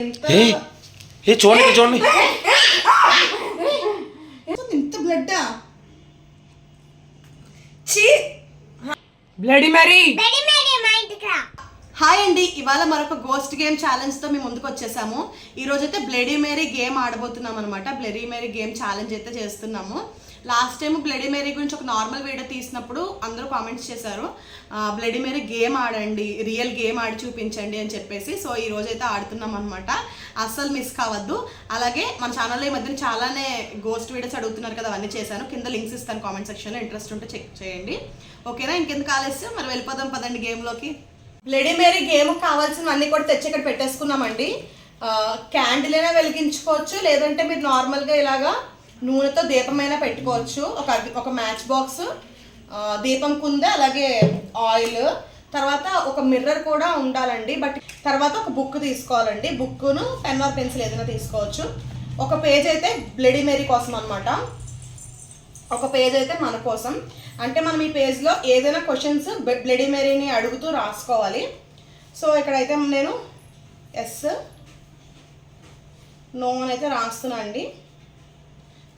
ఏ చూడండి చూడండి. ఇంత బ్లడ్ బ్లడీ మరి హాయ్ అండి ఇవాళ మరొక గోస్ట్ గేమ్ ఛాలెంజ్తో మేము ముందుకు వచ్చేసాము. ఈ రోజు అయితే బ్లడీ మేరీ గేమ్ ఆడబోతున్నాం అనమాట బ్లడీ మేరీ గేమ్ ఛాలెంజ్ అయితే చేస్తున్నాము. లాస్ట్ టైం బ్లడీ మేరీ గురించి ఒక నార్మల్ వీడియో తీసినప్పుడు అందరూ కామెంట్స్ చేశారు బ్లడీ మేరీ గేమ్ ఆడండి రియల్ గేమ్ ఆడి చూపించండి అని చెప్పేసి. సో ఈ రోజైతే ఆడుతున్నాం అనమాట అస్సలు మిస్ కావద్దు. అలాగే మన ఛానల్లో ఈ మధ్యన చాలానే గోస్ట్ వీడియోస్ అడుగుతున్నారు కదా అవన్నీ చేశాను. కింద లింక్స్ ఇస్తాను కామెంట్ సెక్షన్లో ఇంట్రెస్ట్ ఉంటే చెక్ చేయండి. ఓకేనా? ఇంకెందుకు ఆలస్యం? మరి వెళ్ళిపోదాం పదండి గేమ్లోకి బ్లడీ మేరీ గేమ్ కావాల్సినవన్నీ కూడా తెచ్చి ఇక్కడ పెట్టేసుకున్నామండి. క్యాండిల్ అయినా వెలిగించుకోవచ్చు లేదంటే మీరు నార్మల్గా ఇలాగా నూనెతో దీపమైనా పెట్టుకోవచ్చు. ఒక ఒక మ్యాచ్ బాక్స్ దీపం కుందే అలాగే ఆయిల్ తర్వాత ఒక మిర్రర్ కూడా ఉండాలండి. బట్ తర్వాత ఒక బుక్ తీసుకోవాలండి. బుక్ను పెన్ ఆర్ పెన్సిల్ ఏదైనా తీసుకోవచ్చు. ఒక పేజ్ అయితే బ్లడీ మేరీ కోసం అనమాట ఒక పేజ్ అయితే మన కోసం. అంటే మనం ఈ పేజ్లో ఏదైనా క్వశ్చన్స్ బ్లడీ మేరీని అడుగుతూ రాసుకోవాలి. సో ఇక్కడైతే నేను ఎస్ నో అని అయితే రాస్తున్నా అండి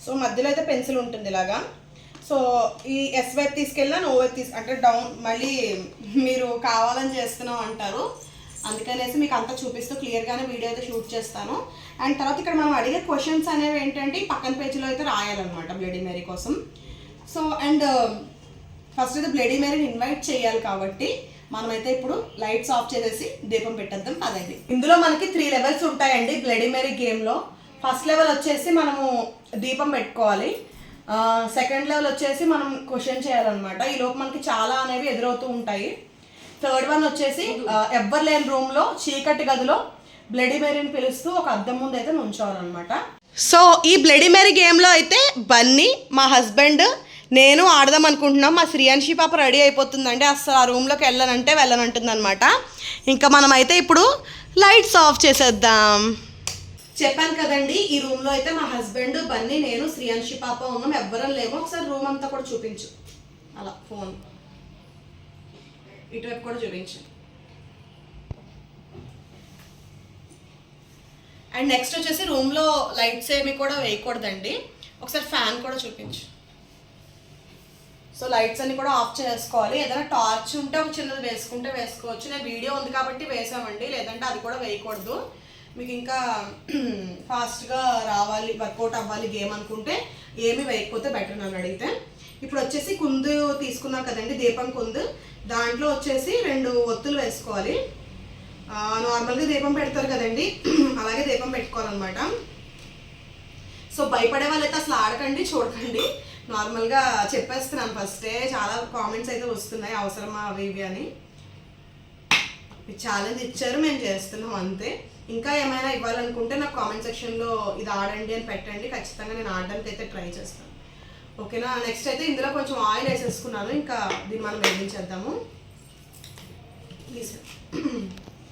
సో మధ్యలో అయితే పెన్సిల్ ఉంటుంది ఇలాగా. సో ఈ ఎస్ వైపు తీసుకెళ్ళినా నో వైపు తీసు అంటే డౌన్ మళ్ళీ మీరు కావాలని చేస్తున్నాం అంటారు. అందుకనేసి మీకు అంతా చూపిస్తూ క్లియర్గానే వీడియో అయితే షూట్ చేస్తాను. అండ్ తర్వాత ఇక్కడ మనం అడిగే క్వశ్చన్స్ అనేవి ఏంటంటే పక్కన పేజీలో అయితే రాయాలన్నమాట బ్లడీ మేరీ కోసం. సో అండ్ ఫస్ట్ అయితే బ్లడీ మేరీని ఇన్వైట్ చేయాలి కాబట్టి మనమైతే ఇప్పుడు లైట్స్ ఆఫ్ చేసేసి దీపం పెట్టేద్దాం. పదండి. ఇందులో మనకి త్రీ లెవెల్స్ ఉంటాయండి బ్లడీ మేరీ గేమ్లో ఫస్ట్ లెవెల్ వచ్చేసి మనము దీపం పెట్టుకోవాలి. సెకండ్ లెవెల్ వచ్చేసి మనం క్వశ్చన్ చేయాలన్నమాట. ఈ లోపు మనకి చాలా అనేవి ఎదురవుతూ ఉంటాయి. థర్డ్ వన్ వచ్చేసి ఎవ్వరు లేని రూమ్లో చీకటి గదిలో బ్లడీ మేరీని పిలుస్తూ ఒక అద్దం ముందు అయితే నుంచోవాలన్నమాట. సో ఈ బ్లడీ మేరీ గేమ్లో అయితే బన్నీ మా హస్బెండ్ నేను ఆడదాం అనుకుంటున్నాం. మా శ్రీయాన్షి పాప రెడీ అయిపోతుందండి. అసలు ఆ రూమ్లోకి వెళ్ళనంటే వెళ్ళనంటుంది అనమాట ఇంకా మనమైతే ఇప్పుడు లైట్స్ ఆఫ్ చేసేద్దాం. చెప్పాను కదండి ఈ రూమ్లో అయితే మా హస్బెండ్ బన్నీ నేను శ్రీయాంశి పాప ఉన్నాం ఎవ్వరం లేము. ఒకసారి రూమ్ అంతా కూడా చూపించు. అలా ఫోన్ ఇటువైపు కూడా చూపించు. అండ్ నెక్స్ట్ వచ్చేసి రూమ్లో లైట్స్ ఏమి కూడా వేయకూడదండి. ఒకసారి ఫ్యాన్ కూడా చూపించు. సో లైట్స్ అన్ని కూడా ఆఫ్ చేసుకోవాలి. ఏదైనా టార్చ్ ఉంటే ఒక చిన్నది వేసుకుంటే వేసుకోవచ్చు. నేను వీడియో ఉంది కాబట్టి వేసామండి. లేదంటే అది కూడా వేయకూడదు. మీకు ఇంకా ఫాస్ట్గా రావాలి వర్కౌట్ అవ్వాలి గేమ్ అనుకుంటే ఏమి వేయకపోతే బెటర్ నన్ను అడిగితే. ఇప్పుడు వచ్చేసి కుందు తీసుకున్నాం కదండి దీపం కుందు. దాంట్లో వచ్చేసి రెండు ఒత్తులు వేసుకోవాలి. నార్మల్గా దీపం పెడతారు కదండి అలాగే దీపం పెట్టుకోవాలన్నమాట. సో భయపడే వాళ్ళైతే అసలు ఆడకండి చూడకండి. నార్మల్గా చెప్పేస్తున్నాను ఫస్టే చాలా కామెంట్స్ అయితే వస్తున్నాయి అవసరమా అవి ఇవి అని. ఛాలెంజ్ ఇచ్చారు మేము చేస్తున్నాం అంతే. ఇంకా ఏమైనా ఇవ్వాలనుకుంటే నాకు కామెంట్ సెక్షన్లో ఇది ఆడండి అని పెట్టండి. ఖచ్చితంగా నేను ఆడడానికి అయితే ట్రై చేస్తాను. ఓకేనా నెక్స్ట్ అయితే ఇందులో కొంచెం ఆయిల్ వేసేసుకున్నాను. ఇంకా దీన్ని మనం వేయించేద్దాము.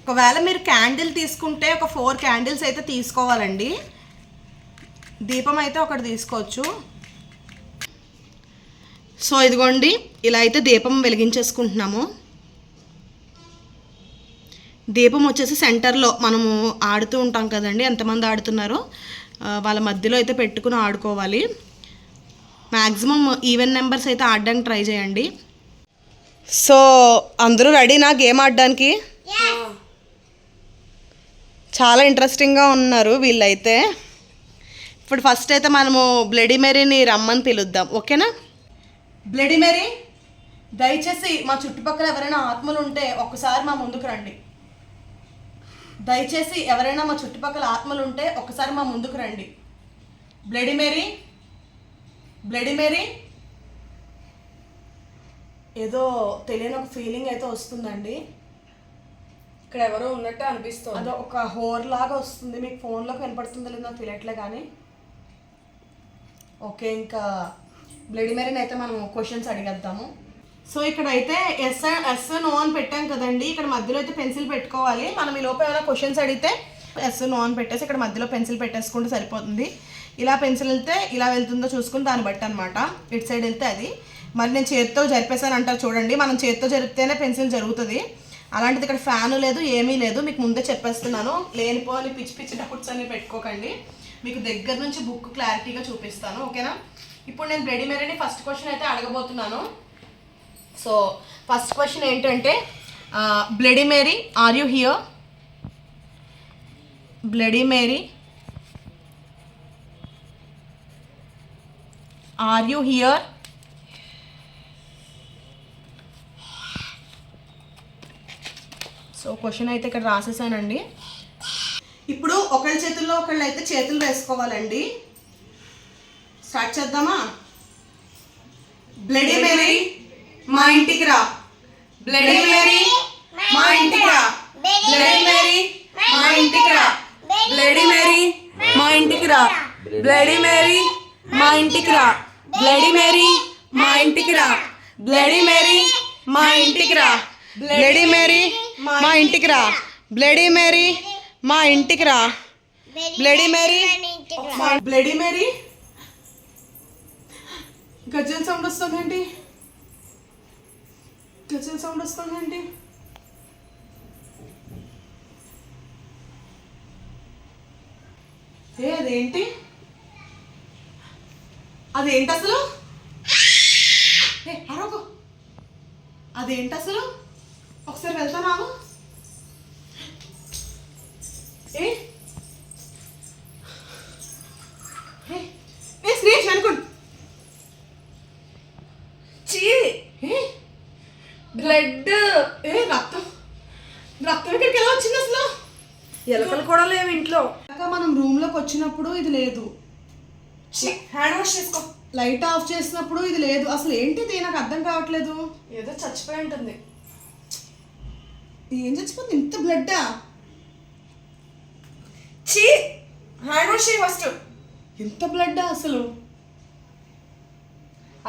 ఒకవేళ మీరు క్యాండిల్ తీసుకుంటే ఒక ఫోర్ క్యాండిల్స్ అయితే తీసుకోవాలండి. దీపం అయితే ఒకటి తీసుకోవచ్చు. సో ఇదిగోండి. ఇలా అయితే దీపం వెలిగించేసుకుంటున్నాము. దీపం వచ్చేసి సెంటర్లో మనము ఆడుతూ ఉంటాం కదండి ఎంతమంది ఆడుతున్నారో వాళ్ళ మధ్యలో అయితే పెట్టుకుని ఆడుకోవాలి. మ్యాక్సిమం ఈవెన్ నెంబర్స్ అయితే ఆడడానికి ట్రై చేయండి. సో అందరూ రెడీనా గేమ్ ఆడడానికి? చాలా ఇంట్రెస్టింగ్గా ఉన్నారు వీళ్ళైతే. ఇప్పుడు ఫస్ట్ అయితే మనము బ్లడీ మేరీని రమ్మని పిలుద్దాం ఓకేనా? బ్లడీ మేరీ దయచేసి మా చుట్టుపక్కల ఎవరైనా ఆత్మలు ఉంటే ఒక్కసారి మా ముందుకు రండి. దయచేసి ఎవరైనా మా చుట్టుపక్కల ఆత్మలు ఉంటే ఒక్కసారి మా ముందుకు రండి. Bloody Mary bloody Mary. ఏదో తెలియని ఒక ఫీలింగ్ అయితే వస్తుందండి. ఇక్కడ ఎవరో ఉన్నట్టు అనిపిస్తుంది. అదో ఒక హోర్ లాగా వస్తుంది. మీకు ఫోన్లోకి వినపడుతుందో లేదో నాకు తెలియట్లే కానీ. ఓకే ఇంకా బ్లడీ మెరీన్ అయితే మనం క్వశ్చన్స్ అడిగేద్దాము. సో ఇక్కడ అయితే ఎస్ ఎస్ నో అని పెట్టాం కదండి. ఇక్కడ మధ్యలో అయితే పెన్సిల్ పెట్టుకోవాలి. మనం ఈ లోపల ఏమైనా క్వశ్చన్స్ అడిగితే ఎస్ నో అని పెట్టేసి ఇక్కడ మధ్యలో పెన్సిల్ పెట్టేసుకుంటే సరిపోతుంది. ఇలా పెన్సిల్ వెళ్తే ఇలా వెళ్తుందో చూసుకుని దాన్ని బట్టి అనమాట ఇటు సైడ్ వెళ్తే అది. మరి నేను చేతితో జరిపేసాను అంటారు చూడండి. మనం చేతితో జరిపితేనే పెన్సిల్ జరుగుతుంది. అలాంటిది ఇక్కడ ఫ్యాన్ లేదు ఏమీ లేదు. మీకు ముందే చెప్పేస్తున్నాను. లేనిపోని పిచ్చి పిచ్చి డౌట్స్ అన్ని పెట్టుకోకండి. మీకు దగ్గర నుంచి బుక్ క్లారిటీగా చూపిస్తాను. ఓకేనా? ఇప్పుడు నేను రెడీమేడ్ అని ఫస్ట్ క్వశ్చన్ అయితే అడగబోతున్నాను. సో ఫస్ట్ క్వశ్చన్ ఏంటంటే bloody Mary are you here bloody Mary are you here so question అయితే ఇక్కడ రాసేసానండి. ఇప్పుడు ఒకళ్ళ చేతుల్లో ఒకళ్ళు అయితే చేతులు వేసుకోవాలండి. స్టార్ట్ చేద్దామా? బ్లడీ మేరీ మా ఇంటికి రా బ్లడీ మేరీ మా ఇంటికి రా బ్లడీ మేరీ మా ఇంటికి రా బ్లడీ మేరీ మా ఇంటికి రా బ్లడీ మేరీ మా ఇంటికి రా బ్లడీ మేరీ మా ఇంటికి రా బ్లడీ మేరీ మా ఇంటికి రా బ్లడీ మేరీ మా ఇంటికి రా బ్లడీ మేరీ మా ఇంటికి రా బ్లడీ మేరీ బ్లడీ మేరీ గజ్జల సౌండ్ వస్తుందేంటి గజ్జల సౌండ్ వస్తుందండి ఏ అదేంటి? అదేంటి అసలు? ఏ అరవకు అదేంటి అసలు? ఒకసారి వెళ్తానావు నాకు ఏ, ఏ శ్రీష్ అనుకోండి చీ ఏ బ్లడ్ ఏ రక్తం రక్తం ఇక్కడికి ఎలా వచ్చింది అసలు ఎలకలు కూడా లేవు ఇంట్లో ఇంకా మనం రూమ్లోకి వచ్చినప్పుడు ఇది లేదు. హ్యాండ్ వాష్ చేసుకో. లైట్ ఆఫ్ చేసినప్పుడు ఇది లేదు. అసలు ఏంటిది? నాకు అర్థం కావట్లేదు. ఏదో చచ్చిపోయి ఉంటుంది. ఏం చచ్చిపోతుంది? ఇంత బ్లడ్డా చీ హ్యాండ్ వాష్ చేయి ఫస్ట్ ఇంత బ్లడ్డా అసలు?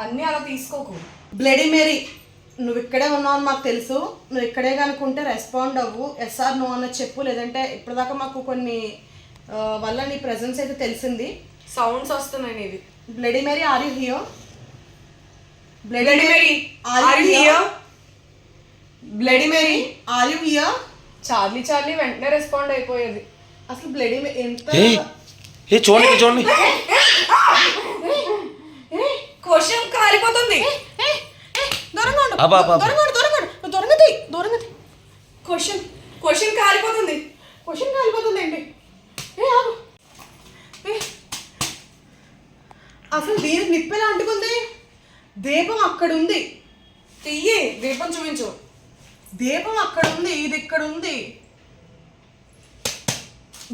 అన్నీ అలా తీసుకోకు. బ్లడీ మేరీ నువ్వు ఇక్కడే ఉన్నావు అని మాకు తెలుసు. నువ్వు ఇక్కడే కనుకుంటే రెస్పాండ్ అవ్వు. ఎస్ఆర్ నో అన్నది చెప్పు. లేదంటే ఇప్పటిదాకా మాకు కొన్ని వల్ల నీ ప్రెజెన్స్ అయితే తెలిసింది. సౌండ్స్ వస్తున్నాయి నీవి. Bloody Mary are you here Bloody Mary, are you here? Bloody Mary are you here Charlie Charlie వెంటనే రెస్పాండ్ అయిపోయేది. అసలు బ్లడీ ఎంత ఏ చూడండి చూడండి. క్వశ్చన్ కాలిపోతుంది. దూరంగా ఉండు. దూరంగా ఉండు దూరంగా దూరంగా క్వశ్చన్ క్వశ్చన్ కాలిపోతుంది క్వశ్చన్ కాలిపోతుంది. ఏంటి ఏ అసలు దీనికి నిప్పు ఎలా అంటుకుంది? దీపం అక్కడ ఉంది తీయి దీపం చూపించు. దీపం అక్కడ ఉంది ఇది ఇక్కడ ఉంది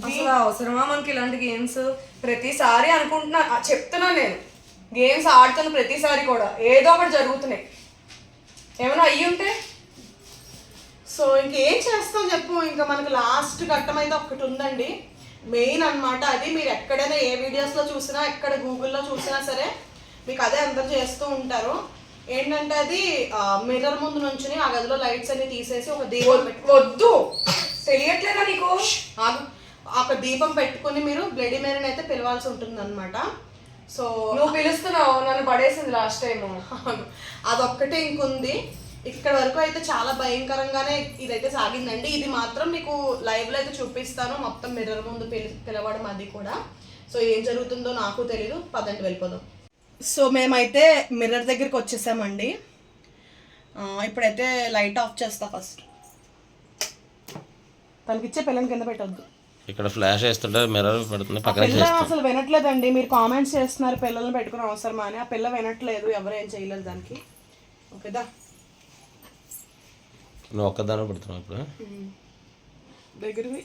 అసలు అవసరమా మనకి ఇలాంటి గేమ్స్ ప్రతిసారి అనుకుంటున్నా చెప్తున్నా నేను. గేమ్స్ ఆడుతున్న ప్రతిసారి కూడా. ఏదో ఒకటి జరుగుతున్నాయి. ఏమైనా అయ్యి ఉంటే? సో ఇంకేం చేస్తాం చెప్పు? ఇంకా మనకు లాస్ట్ ఘట్టం అయితే ఒకటి ఉందండి. మెయిన్ అన్నమాట అది. మీరు ఎక్కడైనా ఏ వీడియోస్లో చూసినా ఎక్కడ గూగుల్లో చూసినా సరే మీకు అదే అందరు చేస్తూ ఉంటారు. ఏంటంటే అది మిర్రర్ ముందు నుంచుని ఆ గదిలో లైట్స్ అన్ని తీసేసి ఒక దీపం వద్దు తెలియట్లేదా నీకు. ఒక దీపం పెట్టుకొని మీరు బ్లడీ మేరీని అయితే పిలవాల్సి ఉంటుంది అనమాట సో నువ్వు పిలుస్తున్నావు నన్ను పడేసింది లాస్ట్ టైం అవును. అదొక్కటే ఇంకుంది. ఇక్కడ వరకు అయితే చాలా భయంకరంగానే ఇదైతే సాగిందండి. ఇది మాత్రం మీకు లైవ్లో అయితే చూపిస్తాను. మొత్తం మిర్రర్ ముందు పిలి పిలవడం అది కూడా. సో ఏం జరుగుతుందో నాకు తెలీదు. పదండి వెళ్ళిపోదాం. సో మేమైతే మిర్రర్ దగ్గరికి వచ్చేసామండి. ఇప్పుడైతే లైట్ ఆఫ్ చేస్తా ఫస్ట్ తనకిచ్చే పిల్లని కింద పెట్టొద్దు. ఇక్కడ ఫ్లాష్ వేస్తుంటే మిర్రర్ పెడుతుంది పక్కన అసలు వినట్లేదండి. మీరు కామెంట్స్ చేస్తున్నారు పిల్లల్ని పెట్టుకుని అవసరమా అని. ఆ పిల్ల వినట్లేదు. ఎవరు ఏం చేయలేదు దానికి. ఓకేదా నువ్వు ఒక్కదాని పెడుతున్నావు ఇప్పుడు దగ్గరికి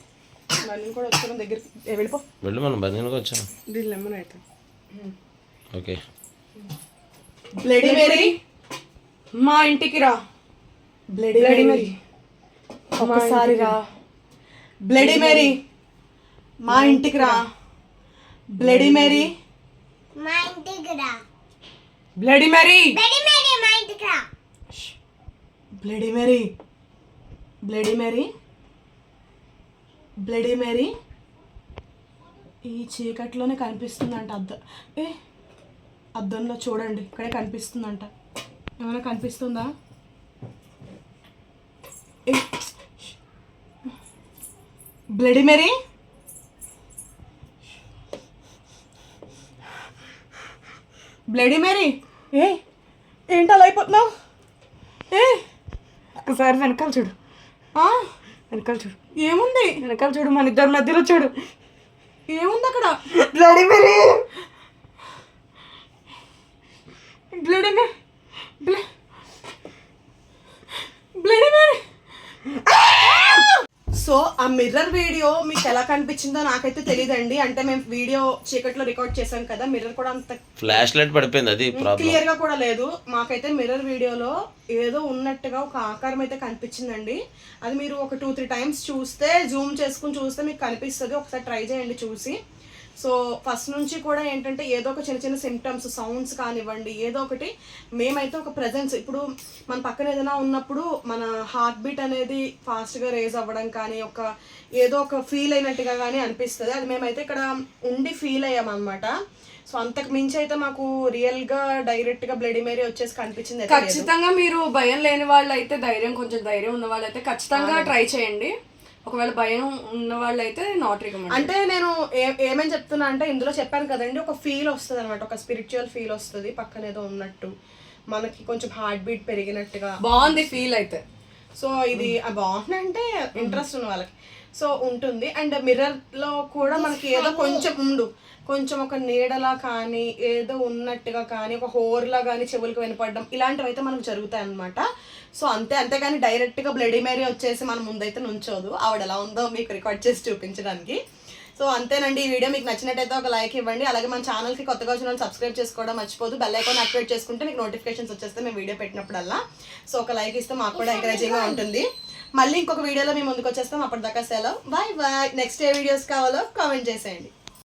నన్ను కూడా వచ్చాను దగ్గరికి. ఏ, వెళ్ళిపో. వెళ్ళి మనం బందీనికి వచ్చాం దీని లెమన్ అయితే. ఓకే. Bloody Mary. మా ఇంటికి రా. Bloody Mary. ఒక్కసారి రా. Bloody Mary. మా ఇంటికి రా. Bloody Mary. మా ఇంటికి రా. బ్లడీ మరీ. బెడి మేరీ మా ఇంటికి రా. Bloody Mary. Bloody Mary bloody Mary ఈ చీకట్లోనే కనిపిస్తుందంట అద్దం. ఏ అద్దంలో చూడండి ఇక్కడే కనిపిస్తుందంట. ఏమైనా కనిపిస్తుందా? ఏ బ్లడీ మెరీ బ్లడీ మెరీ ఏ ఏంటి అలా అయిపోతున్నావు? ఏ ఒకసారి వెనకాల చూడు. వెనకాల చూడు. ఏముంది? వెనకాల చూడు మన ఇద్దరి మధ్యలో చూడు. ఏముంది అక్కడ? Bloody Mary bloody bloody Mary so ఆ మిర్రర్ వీడియో మీకు ఎలా కనిపించిందో నాకైతే తెలియదండి అంటే మేము వీడియో చీకట్లో రికార్డ్ చేసాం కదా మిర్రర్ కూడా అంత ఫ్లాష్ లైట్ పడిపోయింది అది క్లియర్గా కూడా లేదు. మాకైతే మిర్రర్ వీడియోలో ఏదో ఉన్నట్టుగా ఒక ఆకారం అయితే కనిపించిందండి. అది మీరు ఒక టూ త్రీ టైమ్స్ చూస్తే జూమ్ చేసుకుని చూస్తే మీకు కనిపిస్తుంది. ఒకసారి ట్రై చేయండి చూసి. సో ఫస్ట్ నుంచి కూడా ఏంటంటే ఏదో ఒక చిన్న చిన్న సిమ్టమ్స్ సౌండ్స్ కానివ్వండి ఏదో ఒకటి మేమైతే ఒక ప్రజెన్స్ ఇప్పుడు మన పక్కన ఏదైనా ఉన్నప్పుడు మన హార్ట్ బీట్ అనేది ఫాస్ట్గా రేజ్ అవ్వడం కానీ ఒక ఏదో ఒక ఫీల్ అయినట్టుగా కానీ అనిపిస్తుంది. అది మేమైతే ఇక్కడ ఉండి ఫీల్ అయ్యామన్నమాట. సో అంతకు మించి అయితే మాకు రియల్గా డైరెక్ట్గా బ్లడీ మేరీ వచ్చేసి కనిపించింది. ఖచ్చితంగా మీరు భయం లేని వాళ్ళు అయితే ధైర్యం కొంచెం ధైర్యం ఉన్న వాళ్ళు అయితే ఖచ్చితంగా ట్రై చేయండి. ఒకవేళ భయం ఉన్న వాళ్ళు అయితే నాట్ రికమెండ్ అంటే నేను ఏ- ఏమని చెప్తున్నా అంటే ఇందులో చెప్పాను కదండి ఒక ఫీల్ వస్తుంది అనమాట ఒక స్పిరిచువల్ ఫీల్ వస్తుంది పక్కన ఏదో ఉన్నట్టు. మనకి కొంచెం హార్ట్ బీట్ పెరిగినట్టుగా. బాగుంది ఫీల్ అయితే. సో ఇది ఆ బాగుంది అంటే ఇంట్రెస్ట్ ఉన్న వాళ్ళకి. సో ఉంటుంది. అండ్ మిర్రర్లో కూడా మనకి ఏదో కొంచెం ఉండు. కొంచెం ఒక నీడలా కానీ ఏదో ఉన్నట్టుగా కానీ ఒక హోర్లా కానీ చెవులకు వినపడడం ఇలాంటివి అయితే మనకు జరుగుతాయి అనమాట సో అంతే అంతేగాని డైరెక్ట్గా బ్లడీ మేరీ వచ్చేసి మన ముందైతే నుంచోదు. ఆవిడ ఎలా ఉందో మీకు రికార్డ్ చేసి చూపించడానికి. సో అంతేనండి ఈ వీడియో మీకు నచ్చినట్టయితే ఒక లైక్ ఇవ్వండి. అలాగే మన ఛానల్కి కొత్తగా వచ్చిన వాళ్ళు సబ్స్క్రైబ్ చేసుకోవడం మర్చిపోదు. బెల్ ఐకాన్ యాక్టివేట్ చేసుకుంటే మీకు నోటిఫికేషన్స్ వచ్చేస్తే మేము వీడియో పెట్టినప్పుడల్లా. సో ఒక లైక్ ఇస్తే మాకు కూడా ఎంకరేజింగ్గా ఉంటుంది. మళ్ళీ ఇంకొక వీడియోలో మేము ముందుకు వచ్చేస్తాం. అప్పటిదాకా సెలవు. బాయ్ బాయ్ నెక్స్ట్ ఏ వీడియోస్ కావాలో కామెంట్ చేసేయండి.